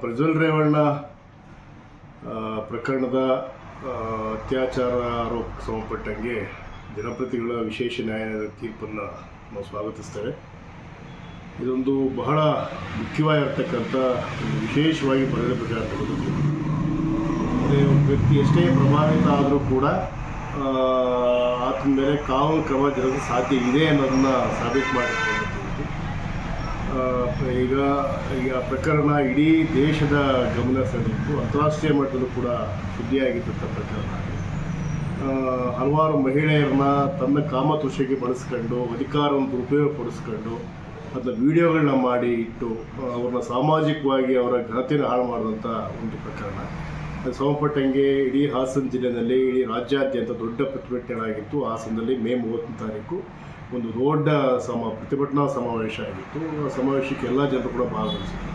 ಪ್ರಜ್ವಲ್ ರೇವಣ್ಣ ಪ್ರಕರಣದ ಅತ್ಯಾಚಾರ ಆರೋಪಕ್ಕೆ ಸಂಬಂಧಪಟ್ಟಂಗೆ ಜನಪ್ರತಿಗಳ ವಿಶೇಷ ನ್ಯಾಯಾಲಯದ ತೀರ್ಪನ್ನು ನಾವು ಸ್ವಾಗತಿಸ್ತೇವೆ. ಇದೊಂದು ಬಹಳ ಮುಖ್ಯವಾಗಿರ್ತಕ್ಕಂಥ ಒಂದು ವಿಶೇಷವಾಗಿ ಬರೆಯಬೇಕಾಗಿರುವುದು ಅದೇ ಒಬ್ಬ ವ್ಯಕ್ತಿ ಎಷ್ಟೇ ಪ್ರಭಾವಿತ ಆದರೂ ಕೂಡ ಆತನ ಮೇಲೆ ಕಾನೂನು ಕ್ರಮ ಜರುಗಿಸಲು ಸಾಧ್ಯ ಇದೆ ಅನ್ನೋದನ್ನು ಸಾಬೀತು ಮಾಡಿರ್ತಕ್ಕಂಥದ್ದು ಆ, ಈಗ ಈಗ ಪ್ರಕರಣ ಇಡೀ ದೇಶದ ಗಮನ ಸೆಳೆದಿತ್ತು ಅಂತಾರಾಷ್ಟ್ರೀಯ ಮಟ್ಟದಲ್ಲೂ ಕೂಡ ಸುದ್ದಿಯಾಗಿದ್ದಂಥ ಪ್ರಕರಣ. ಹಲವಾರು ಮಹಿಳೆಯರನ್ನ ತನ್ನ ಕಾಮತುಷೆಗೆ ಬಳಸ್ಕೊಂಡು, ಅಧಿಕಾರವನ್ನು ದುರುಪಯೋಗಪಡಿಸ್ಕೊಂಡು, ಅದನ್ನ ವಿಡಿಯೋಗಳನ್ನ ಮಾಡಿ ಇಟ್ಟು ಅವ್ರನ್ನ ಸಾಮಾಜಿಕವಾಗಿ ಅವರ ಘನತೆಯನ್ನು ಹಾಳು ಮಾಡಿದಂಥ ಒಂದು ಪ್ರಕರಣ. ಅದು ಸಂಬಂಧಪಟ್ಟಂಗೆ ಇಡೀ ಹಾಸನ ಜಿಲ್ಲೆಯಲ್ಲಿ ಇಡೀ ರಾಜ್ಯಾದ್ಯಂತ ದೊಡ್ಡ ಪ್ರತಿಭಟನೆ ಆಗಿತ್ತು ಹಾಸನದಲ್ಲಿ ಮೇ ಮೂವತ್ತನೇ ತಾರೀಕು ಒಂದು ದೊಡ್ಡ ಸಮ, ಪ್ರತಿಭಟನಾ ಸಮಾವೇಶ ಆಗಿತ್ತು. ಆ ಸಮಾವೇಶಕ್ಕೆ ಎಲ್ಲ ಜನರು ಕೂಡ ಭಾಗವಹಿಸಿದ್ರು.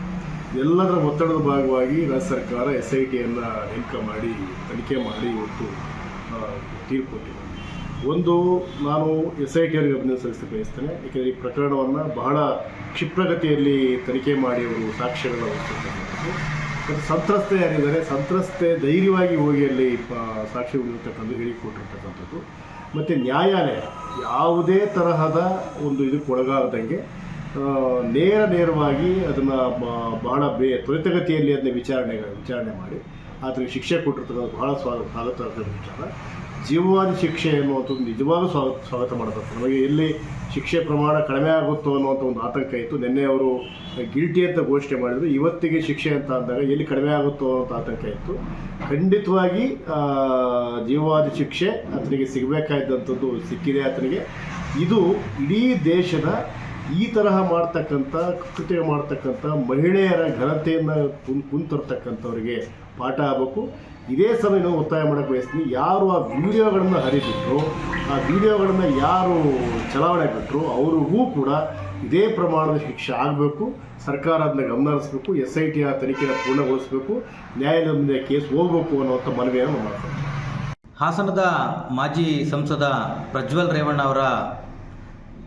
ಎಲ್ಲದರ ಒತ್ತಡದ ಭಾಗವಾಗಿ ರಾಜ್ಯ ಸರ್ಕಾರ ಎಸ್ ಐ ಟಿಯನ್ನು ನೇಮಕ ಮಾಡಿ, ತನಿಖೆ ಮಾಡಿ ಇವತ್ತು ತೀರ್ಪು ಕೊಟ್ಟಿದೆ. ಒಂದು, ನಾನು ಎಸ್ ಐ ಟಿ ಅವರಿಗೆ ಅಭಿನಂದನೆ ಸಲ್ಲಿಸಲು ಬಯಸ್ತೇನೆ. ಏಕೆಂದರೆ ಈ ಪ್ರಕರಣವನ್ನು ಬಹಳ ಕ್ಷಿಪ್ರಗತಿಯಲ್ಲಿ ತನಿಖೆ ಮಾಡಿ ಅವರು ಮತ್ತು ಸಂತ್ರಸ್ತೆ ಯಾರಿದ್ದಾರೆ, ಸಂತ್ರಸ್ತೆ ಧೈರ್ಯವಾಗಿ ಹೋಗಿ ಅಲ್ಲಿ ಸಾಕ್ಷಿ ಉಳಿರ್ತಕ್ಕಂಥ ಹೇಳಿಕೊಟ್ಟಿರ್ತಕ್ಕಂಥದ್ದು. ಮತ್ತು ನ್ಯಾಯಾಲಯ ಯಾವುದೇ ತರಹದ ಒಂದು ಇದಕ್ಕೆ ಒಳಗಾಗದಂಗೆ ನೇರ ನೇರವಾಗಿ ಅದನ್ನು ಬಹಳ ಬೇ, ತ್ವರಿತಗತಿಯಲ್ಲಿ ಅದನ್ನ ವಿಚಾರಣೆ ವಿಚಾರಣೆ ಮಾಡಿ ಆದರೆ ಶಿಕ್ಷೆ ಕೊಟ್ಟಿರ್ತಕ್ಕಂಥ ಬಹಳ ಸ್ವಾಗ ಸ್ವಾಗತ ವಿಚಾರ. ಜೀವವಾದಿ ಶಿಕ್ಷೆ ಅನ್ನುವಂಥದ್ದು ನಿಜವಾಗೂ ಸ್ವಾಗತ ಸ್ವಾಗತ ಮಾಡಬೇಕು ನಮಗೆ ಎಲ್ಲಿ ಶಿಕ್ಷೆ ಪ್ರಮಾಣ ಕಡಿಮೆ ಆಗುತ್ತೋ ಅನ್ನುವಂಥ ಒಂದು ಆತಂಕ ಇತ್ತು. ನಿನ್ನೆ ಅವರು ಗಿಲ್ಟಿ ಅಂತ ಘೋಷಣೆ ಮಾಡಿದ್ರು. ಇವತ್ತಿಗೆ ಶಿಕ್ಷೆ ಅಂತ ಅಂದಾಗ ಎಲ್ಲಿ ಕಡಿಮೆ ಆಗುತ್ತೋ ಅಂತ ಆತಂಕ ಇತ್ತು. ಖಂಡಿತವಾಗಿ ಜೀವವಾದಿ ಶಿಕ್ಷೆ ಆತನಿಗೆ ಸಿಗಬೇಕಾದಂಥದ್ದು ಸಿಕ್ಕಿದೆ ಆತನಿಗೆ ಇದು ಇಡೀ ದೇಶದ ಈ ತರಹ ಮಾಡ್ತಕ್ಕಂಥ, ಕೃತ್ಯ ಮಾಡ್ತಕ್ಕಂಥ ಮಹಿಳೆಯರ ಘನತೆಯನ್ನು ಕುಂತರ್ತಕ್ಕಂಥವ್ರಿಗೆ ಪಾಠ ಆಗಬೇಕು. ಇದೇ ಸಮಯ ನಾವು ಒತ್ತಾಯ ಮಾಡಕ್ಕೆ ಬಯಸ್ತೀನಿ. ಯಾರು ಆ ವಿಡಿಯೋಗಳನ್ನು ಹರಿಬಿಟ್ರು, ಆ ವಿಡಿಯೋಗಳನ್ನು ಯಾರು ಚಲಾವಣೆ ಬಿಟ್ಟರು ಅವ್ರಿಗೂ ಕೂಡ ಇದೇ ಪ್ರಮಾಣದ ಶಿಕ್ಷೆ ಆಗಬೇಕು. ಸರ್ಕಾರ ಅದನ್ನ ಗಮನ ಹರಿಸಬೇಕು ಎಸ್ ಐ ಟಿ ಆ ತನಿಖೆನ ಪೂರ್ಣಗೊಳಿಸಬೇಕು. ನ್ಯಾಯಾಲಯದ ಮುಂದೆ ಕೇಸ್ ಹೋಗಬೇಕು ಅನ್ನುವಂಥ ಮನವಿಯನ್ನು ಮಾಡ್ತಾರೆ ಹಾಸನದ ಮಾಜಿ ಸಂಸದ ಪ್ರಜ್ವಲ್ ರೇವಣ್ಣ ಅವರ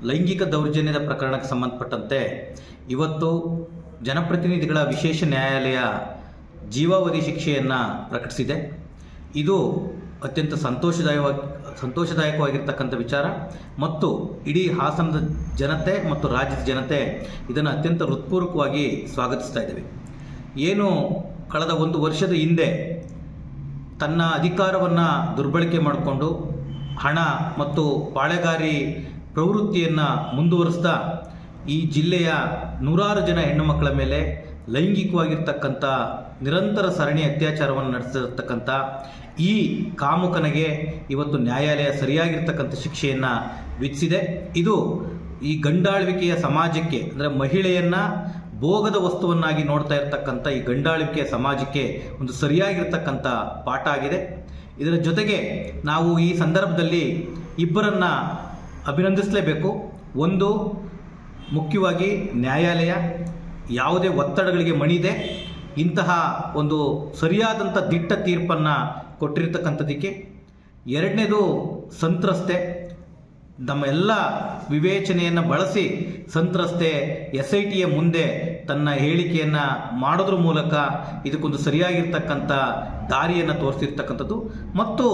ಲೈಂಗಿಕ ದೌರ್ಜನ್ಯದ ಪ್ರಕರಣಕ್ಕೆ ಸಂಬಂಧಪಟ್ಟಂತೆ ಇವತ್ತು ಜನಪ್ರತಿನಿಧಿಗಳ ವಿಶೇಷ ನ್ಯಾಯಾಲಯ ಜೀವಾವಧಿ ಶಿಕ್ಷೆಯನ್ನು ಪ್ರಕಟಿಸಿದೆ. ಇದು ಅತ್ಯಂತ ಸಂತೋಷದಾಯವಾಗಿ ಸಂತೋಷದಾಯಕವಾಗಿರ್ತಕ್ಕಂಥ ವಿಚಾರ. ಮತ್ತು ಇಡೀ ಹಾಸನದ ಜನತೆ ಮತ್ತು ರಾಜ್ಯದ ಜನತೆ ಇದನ್ನು ಅತ್ಯಂತ ಹೃತ್ಪೂರ್ವಕವಾಗಿ ಸ್ವಾಗತಿಸ್ತಾ ಇದ್ದೇವೆ. ಏನು ಕಳೆದ ಒಂದು ವರ್ಷದ ಹಿಂದೆ ತನ್ನ ಅಧಿಕಾರವನ್ನು ದುರ್ಬಳಕೆ ಮಾಡಿಕೊಂಡು ಹಣ ಮತ್ತು ಪಾಳೆಗಾರಿ ಪ್ರವೃತ್ತಿಯನ್ನು ಮುಂದುವರಿಸ್ತಾ ಈ ಜಿಲ್ಲೆಯ ನೂರಾರು ಜನ ಹೆಣ್ಣು ಮಕ್ಕಳ ಮೇಲೆ ಲೈಂಗಿಕವಾಗಿರ್ತಕ್ಕಂಥ ನಿರಂತರ ಸರಣಿ ಅತ್ಯಾಚಾರವನ್ನು ನಡೆಸಿರ್ತಕ್ಕಂಥ ಈ ಕಾಮುಕನಿಗೆ ಇವತ್ತು ನ್ಯಾಯಾಲಯ ಸರಿಯಾಗಿರ್ತಕ್ಕಂಥ ಶಿಕ್ಷೆಯನ್ನು ವಿಧಿಸಿದೆ. ಇದು ಈ ಗಂಡಾಳ್ವಿಕೆಯ ಸಮಾಜಕ್ಕೆ, ಅಂದರೆ ಮಹಿಳೆಯನ್ನು ಭೋಗದ ವಸ್ತುವನ್ನಾಗಿ ನೋಡ್ತಾ ಇರ್ತಕ್ಕಂಥ ಈ ಗಂಡಾಳ್ವಿಕೆಯ ಸಮಾಜಕ್ಕೆ ಒಂದು ಸರಿಯಾಗಿರ್ತಕ್ಕಂಥ ಪಾಠ ಆಗಿದೆ. ಇದರ ಜೊತೆಗೆ ನಾವು ಈ ಸಂದರ್ಭದಲ್ಲಿ ಇಬ್ಬರನ್ನ ಅಭಿನಂದಿಸಲೇಬೇಕು. ಒಂದು, ಮುಖ್ಯವಾಗಿ ನ್ಯಾಯಾಲಯ ಯಾವುದೇ ಒತ್ತಡಗಳಿಗೆ ಮಣಿದೆ. ಇಂತಹ ಒಂದು ಸರಿಯಾದಂಥ ದಿಟ್ಟ ತೀರ್ಪನ್ನು ಕೊಟ್ಟಿರ್ತಕ್ಕಂಥದ್ದಕ್ಕೆ. ಎರಡನೇದು ಸಂತ್ರಸ್ತೆ. ನಮ್ಮ ಎಲ್ಲ ವಿವೇಚನೆಯನ್ನು ಬಳಸಿ ಸಂತ್ರಸ್ತೆ ಎಸ್ ಐ ಟಿಯ ಮುಂದೆ ತನ್ನ ಹೇಳಿಕೆಯನ್ನು ಮಾಡೋದ್ರ ಮೂಲಕ ಇದಕ್ಕೊಂದು ಸರಿಯಾಗಿರ್ತಕ್ಕಂಥ ದಾರಿಯನ್ನು ತೋರಿಸಿರ್ತಕ್ಕಂಥದ್ದು. ಮತ್ತು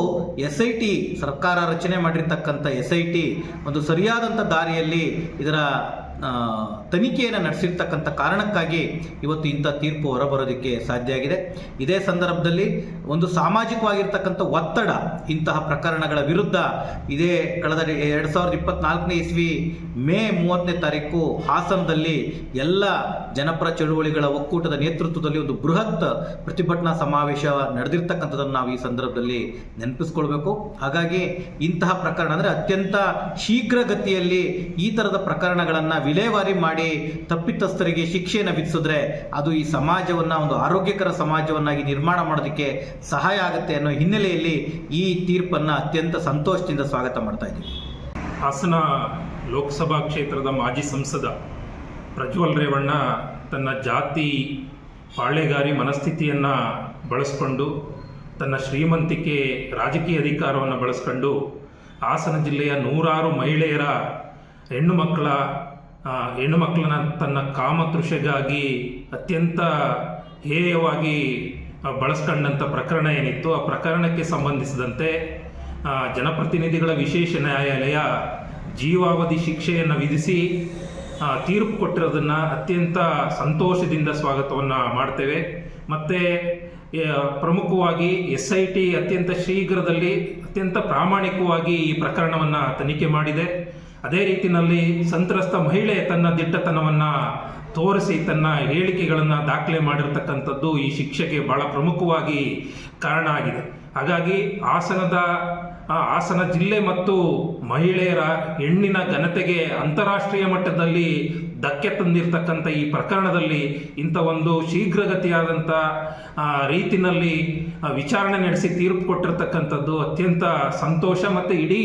ಎಸ್ ಐ ಟಿ ಸರ್ಕಾರ ರಚನೆ ಮಾಡಿರ್ತಕ್ಕಂಥ ಎಸ್ ಐ ಟಿ ಒಂದು ಸರಿಯಾದಂಥ ದಾರಿಯಲ್ಲಿ ಇದರ ತನಿಖೆಯನ್ನು ನಡೆಸಿರ್ತಕ್ಕಂಥ ಕಾರಣಕ್ಕಾಗಿ ಇವತ್ತು ಇಂಥ ತೀರ್ಪು ಹೊರಬರೋದಕ್ಕೆ ಸಾಧ್ಯ ಆಗಿದೆ. ಇದೇ ಸಂದರ್ಭದಲ್ಲಿ ಒಂದು ಸಾಮಾಜಿಕವಾಗಿರ್ತಕ್ಕಂಥ ಒತ್ತಡ ಇಂತಹ ಪ್ರಕರಣಗಳ ವಿರುದ್ಧ ಇದೇ ಕಳೆದ ಎರಡು ಸಾವಿರದ ಇಪ್ಪತ್ನಾಲ್ಕನೇ ಇಸ್ವಿ ಮೇ ಮೂವತ್ತನೇ ತಾರೀಕು ಹಾಸನದಲ್ಲಿ ಎಲ್ಲ ಜನಪರ ಚಳುವಳಿಗಳ ಒಕ್ಕೂಟದ ನೇತೃತ್ವದಲ್ಲಿ ಒಂದು ಬೃಹತ್ ಪ್ರತಿಭಟನಾ ಸಮಾವೇಶ ನಡೆದಿರ್ತಕ್ಕಂಥದ್ದನ್ನು ನಾವು ಈ ಸಂದರ್ಭದಲ್ಲಿ ನೆನಪಿಸ್ಕೊಳ್ಬೇಕು. ಹಾಗಾಗಿ ಇಂತಹ ಪ್ರಕರಣ ಅಂದರೆ ಅತ್ಯಂತ ಶೀಘ್ರಗತಿಯಲ್ಲಿ ಈ ಥರದ ಪ್ರಕರಣಗಳನ್ನು ವಿಲೇವಾರಿ ಮಾಡಿ ತಪ್ಪಿತಸ್ಥರಿಗೆ ಶಿಕ್ಷೆಯನ್ನು ವಿಧಿಸಿದ್ರೆ ಅದು ಈ ಸಮಾಜವನ್ನು, ಒಂದು ಆರೋಗ್ಯಕರ ಸಮಾಜವನ್ನಾಗಿ ನಿರ್ಮಾಣ ಮಾಡೋದಕ್ಕೆ ಸಹಾಯ ಆಗುತ್ತೆ ಅನ್ನೋ ಹಿನ್ನೆಲೆಯಲ್ಲಿ ಈ ತೀರ್ಪನ್ನು ಅತ್ಯಂತ ಸಂತೋಷದಿಂದ ಸ್ವಾಗತ ಮಾಡ್ತಾ ಇದ್ದೀವಿ. ಹಾಸನ ಲೋಕಸಭಾ ಕ್ಷೇತ್ರದ ಮಾಜಿ ಸಂಸದ ಪ್ರಜ್ವಲ್ ರೇವಣ್ಣ ತನ್ನ ಜಾತಿ ಪಾಳೆಗಾರಿ ಮನಸ್ಥಿತಿಯನ್ನು ಬಳಸ್ಕೊಂಡು, ತನ್ನ ಶ್ರೀಮಂತಿಕೆ ರಾಜಕೀಯ ಅಧಿಕಾರವನ್ನು ಬಳಸ್ಕೊಂಡು ಹಾಸನ ಜಿಲ್ಲೆಯ ನೂರಾರು ಮಹಿಳೆಯರ ಹೆಣ್ಣು ಮಕ್ಕಳ ಹೆಣ್ಣು ಮಕ್ಕಳನ್ನ ತನ್ನ ಕಾಮತೃಷೆಗಾಗಿ ಅತ್ಯಂತ ಹೇಯವಾಗಿ ಬಳಸ್ಕೊಂಡಂಥ ಪ್ರಕರಣ ಏನಿತ್ತು, ಆ ಪ್ರಕರಣಕ್ಕೆ ಸಂಬಂಧಿಸಿದಂತೆ ಜನಪ್ರತಿನಿಧಿಗಳ ವಿಶೇಷ ನ್ಯಾಯಾಲಯ ಜೀವಾವಧಿ ಶಿಕ್ಷೆಯನ್ನು ವಿಧಿಸಿ ತೀರ್ಪು ಕೊಟ್ಟಿರೋದನ್ನು ಅತ್ಯಂತ ಸಂತೋಷದಿಂದ ಸ್ವಾಗತವನ್ನು ಮಾಡ್ತೇವೆ. ಮತ್ತು ಪ್ರಮುಖವಾಗಿ ಎಸ್ ಐ ಟಿ ಅತ್ಯಂತ ಶೀಘ್ರದಲ್ಲಿ, ಅತ್ಯಂತ ಪ್ರಾಮಾಣಿಕವಾಗಿ ಈ ಪ್ರಕರಣವನ್ನು ತನಿಖೆ ಮಾಡಿದೆ. ಅದೇ ರೀತಿಯಲ್ಲಿ ಸಂತ್ರಸ್ತ ಮಹಿಳೆ ತನ್ನ ದಿಟ್ಟತನವನ್ನು ತೋರಿಸಿ ತನ್ನ ಹೇಳಿಕೆಗಳನ್ನು ದಾಖಲೆ ಮಾಡಿರ್ತಕ್ಕಂಥದ್ದು ಈ ಶಿಕ್ಷೆಗೆ ಬಹಳ ಪ್ರಮುಖವಾಗಿ ಕಾರಣ ಆಗಿದೆ. ಹಾಗಾಗಿ ಹಾಸನದ ಹಾಸನ ಜಿಲ್ಲೆ ಮತ್ತು ಮಹಿಳೆಯರ ಹೆಣ್ಣಿನ ಘನತೆಗೆ ಅಂತಾರಾಷ್ಟ್ರೀಯ ಮಟ್ಟದಲ್ಲಿ ಧಕ್ಕೆ ತಂದಿರತಕ್ಕಂಥ ಈ ಪ್ರಕರಣದಲ್ಲಿ ಇಂಥ ಒಂದು ಶೀಘ್ರಗತಿಯಾದಂಥ ರೀತಿನಲ್ಲಿ ವಿಚಾರಣೆ ನಡೆಸಿ ತೀರ್ಪು ಕೊಟ್ಟಿರ್ತಕ್ಕಂಥದ್ದು ಅತ್ಯಂತ ಸಂತೋಷ ಮತ್ತು ಇಡೀ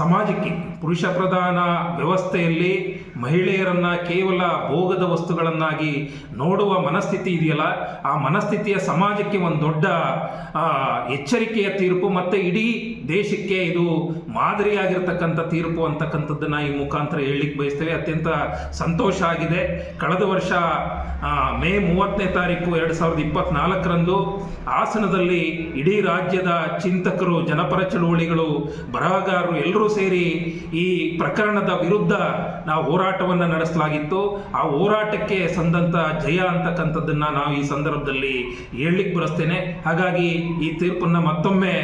ಸಮಾಜಕ್ಕೆ. ಪುರುಷ ಪ್ರಧಾನ ವ್ಯವಸ್ಥೆಯಲ್ಲಿ ಮಹಿಳೆಯರನ್ನು ಕೇವಲ ಭೋಗದ ವಸ್ತುಗಳನ್ನಾಗಿ ನೋಡುವ ಮನಸ್ಥಿತಿ ಇದೆಯಲ್ಲ, ಆ ಮನಸ್ಥಿತಿಯ ಸಮಾಜಕ್ಕೆ ಒಂದು ದೊಡ್ಡ ಎಚ್ಚರಿಕೆಯ ತೀರ್ಪು ಮತ್ತು ಇಡೀ ದೇಶಕ್ಕೆ ಇದು ಮಾದರಿಯಾಗಿರ್ತಕ್ಕಂಥ ತೀರ್ಪು ಅಂತಕ್ಕಂಥದ್ದನ್ನು ಈ ಮುಖಾಂತರ ಹೇಳಲಿಕ್ಕೆ ಬಯಸ್ತೇವೆ. ಅತ್ಯಂತ ಸಂತೋಷ ಆಗಿದೆ. ಕಳೆದ ವರ್ಷ ಮೇ ಮೂವತ್ತನೇ ತಾರೀಕು ಎರಡು ಸಾವಿರದ ಇಪ್ಪತ್ನಾಲ್ಕರಂದು ಹಾಸನದಲ್ಲಿ ಇಡೀ ರಾಜ್ಯದ ಚಿಂತಕರು, ಜನಪರ ಚಳುವಳಿಗಳು, ಬರಹಗಾರರು ಎಲ್ಲರೂ ಸೇರಿ ಈ ಪ್ರಕರಣದ ವಿರುದ್ಧ ನಾವು ಹೋರಾಟವನ್ನು ನಡೆಸಲಾಗಿತ್ತು. ಆ ಹೋರಾಟಕ್ಕೆ ಸಂದಂಥ ಜಯ ಅಂತಕ್ಕಂಥದ್ದನ್ನು ನಾವು ಈ ಸಂದರ್ಭದಲ್ಲಿ ಹೇಳಲಿಕ್ಕೆ ಬರೆಸ್ತೇನೆ ಹಾಗಾಗಿ ಈ ತೀರ್ಪನ್ನು ಮತ್ತೊಮ್ಮೆ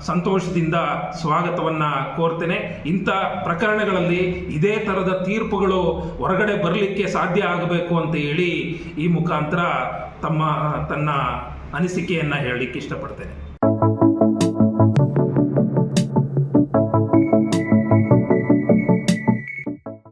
ಸಂತೋಷದಿಂದ ಸ್ವಾಗತವನ್ನ ಕೋರ್ತೇನೆ. ಇಂಥ ಪ್ರಕರಣಗಳಲ್ಲಿ ಇದೇ ಥರದ ತೀರ್ಪುಗಳು ಹೊರಗಡೆ ಬರಲಿಕ್ಕೆ ಸಾಧ್ಯ ಆಗಬೇಕು ಅಂತ ಹೇಳಿ ಈ ಮುಖಾಂತರ ತಮ್ಮ, ತನ್ನ ಅನಿಸಿಕೆಯನ್ನು ಹೇಳಲಿಕ್ಕೆ ಇಷ್ಟಪಡ್ತೇನೆ.